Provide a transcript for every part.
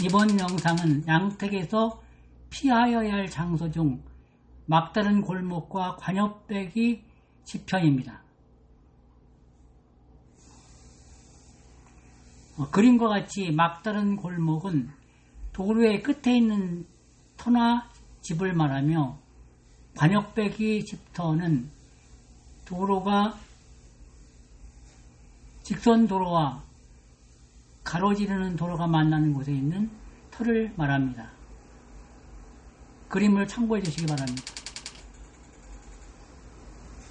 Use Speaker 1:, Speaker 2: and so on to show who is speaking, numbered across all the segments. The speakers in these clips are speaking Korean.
Speaker 1: 이번 영상은 양택에서 피하여야 할 장소 중 막다른 골목과 관엽배기 지편입니다. 어, 그림과 같이 막다른 골목은 도로의 끝에 있는 터나 집을 말하며 관역배기 집터는 도로가 직선 도로와 가로지르는 도로가 만나는 곳에 있는 터를 말합니다. 그림을 참고해 주시기 바랍니다.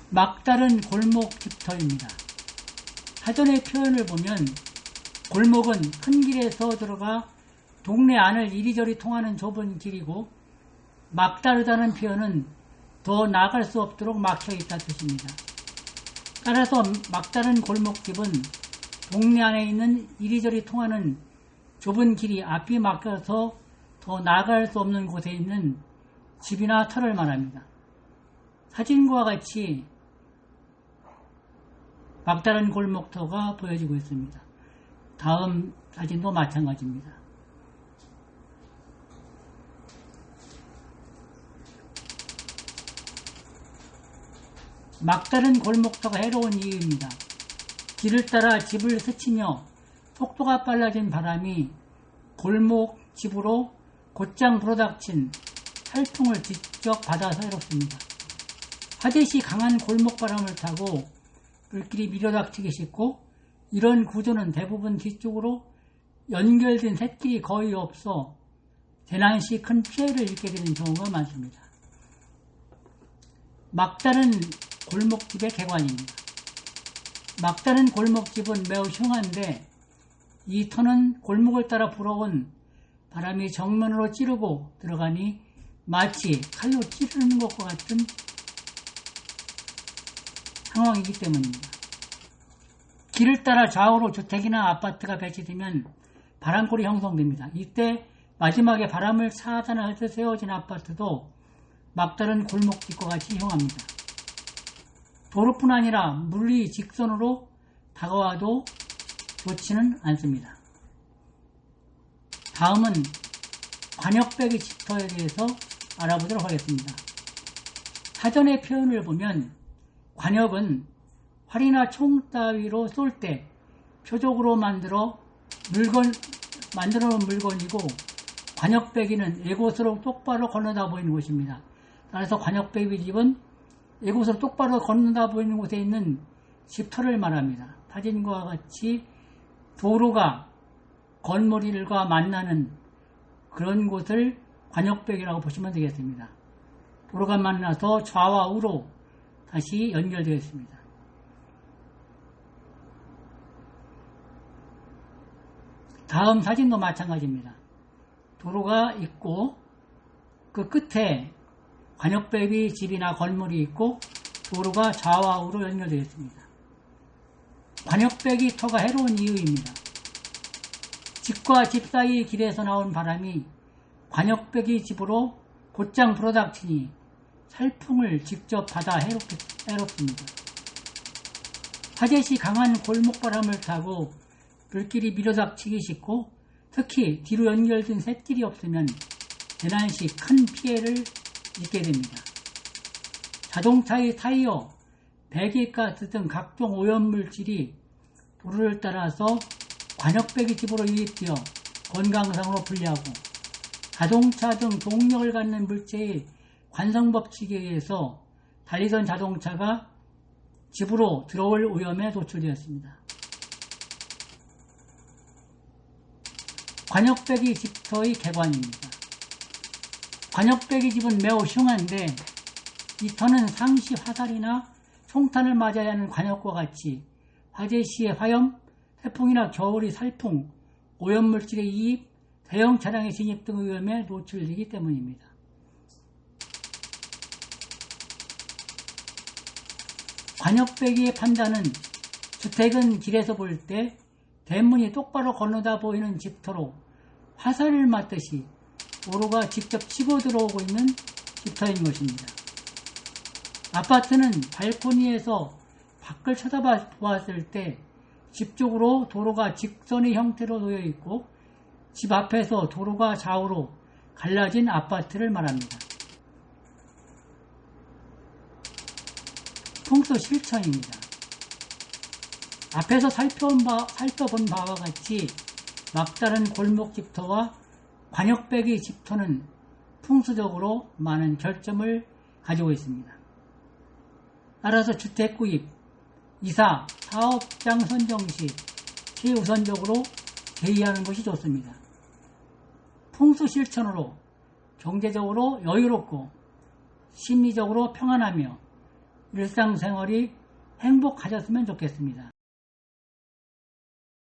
Speaker 1: 막다른 골목 집터입니다. 사전의 표현을 보면 골목은 큰 길에서 들어가 동네 안을 이리저리 통하는 좁은 길이고 막다르다는 표현은 더 나갈 수 없도록 막혀 있다 뜻입니다. 따라서 막다른 골목집은 동네 안에 있는 이리저리 통하는 좁은 길이 앞이 막혀서 더 나갈 수 없는 곳에 있는 집이나 터를 말합니다. 사진과 같이 막다른 골목터가 보여지고 있습니다. 다음 사진도 마찬가지입니다. 막다른 골목터가 해로운 이유입니다. 길을 따라 집을 스치며 속도가 빨라진 바람이 골목 집으로 곧장 불어닥친 살풍을 직접 받아서 해롭습니다. 화재시 강한 골목바람을 타고 불길이 밀어닥치기 쉽고 이런 구조는 대부분 뒤쪽으로 연결된 샛길이 거의 없어 재난 시 큰 피해를 입게 되는 경우가 많습니다. 막다른 골목집의 개관입니다. 막다른 골목집은 매우 흉한데 이 터는 골목을 따라 불어온 바람이 정면으로 찌르고 들어가니 마치 칼로 찌르는 것과 같은 상황이기 때문입니다. 길을 따라 좌우로 주택이나 아파트가 배치되면 바람골이 형성됩니다. 이때 마지막에 바람을 차단할 때 세워진 아파트도 막다른 골목집과 같이 형합니다. 도로뿐 아니라 물리 직선으로 다가와도 좋지는 않습니다. 다음은 관역배기 집터에 대해서 알아보도록 하겠습니다. 사전의 표현을 보면 관역은 활이나 총 따위로 쏠 때 표적으로 만들어 물건 만들어 놓은 물건이고 관역배기는 예곳으로 똑바로 건너다 보이는 곳입니다. 따라서 관역배기 집은 예곳으로 똑바로 건너다 보이는 곳에 있는 집터를 말합니다. 사진과 같이 도로가 건물일과 만나는 그런 곳을 관역벽이라고 보시면 되겠습니다. 도로가 만나서 좌와 우로 다시 연결되어 있습니다. 다음 사진도 마찬가지입니다. 도로가 있고 그 끝에 관역백이 집이나 건물이 있고 도로가 좌와 우로 연결되어 있습니다. 관역백이 터가 해로운 이유입니다. 집과 집 사이의 길에서 나온 바람이 관역백이 집으로 곧장 불어닥치니 살풍을 직접 받아 해롭, 해롭습니다. 화재 시 강한 골목바람을 타고 불길이 밀어닥치기 쉽고 특히 뒤로 연결된 샛길이 없으면 재난 시 큰 피해를 입게 됩니다. 자동차의 타이어, 배기가스 등 각종 오염물질이 도로를 따라서 관역배기 집으로 유입되어 건강상으로 불리하고 자동차 등 동력을 갖는 물체의 관성법칙에 의해서 달리던 자동차가 집으로 들어올 위험에 노출되었습니다. 관역배기 집터의 개관입니다. 관역배기 집은 매우 흉한데 이 터는 상시 화살이나 총탄을 맞아야 하는 관역과 같이 화재 시의 화염, 태풍이나 겨울의 살풍, 오염물질의 이입, 대형 차량의 진입 등 위험에 노출되기 때문입니다. 관역배기의 판단은 주택은 길에서 볼 때 대문이 똑바로 건너다 보이는 집터로 화살을 맞듯이 도로가 직접 치고 들어오고 있는 집터인 것입니다. 아파트는 발코니에서 밖을 쳐다보았을 때 집 쪽으로 도로가 직선의 형태로 놓여 있고 집 앞에서 도로가 좌우로 갈라진 아파트를 말합니다. 풍수 실천입니다. 앞에서 살펴본, 바, 살펴본 바와 같이 막다른 골목 집터와 관역배기 집터는 풍수적으로 많은 결점을 가지고 있습니다. 따라서 주택 구입, 이사, 사업장 선정 시 최우선적으로 대의하는 것이 좋습니다. 풍수 실천으로 경제적으로 여유롭고 심리적으로 평안하며 일상생활이 행복하셨으면 좋겠습니다.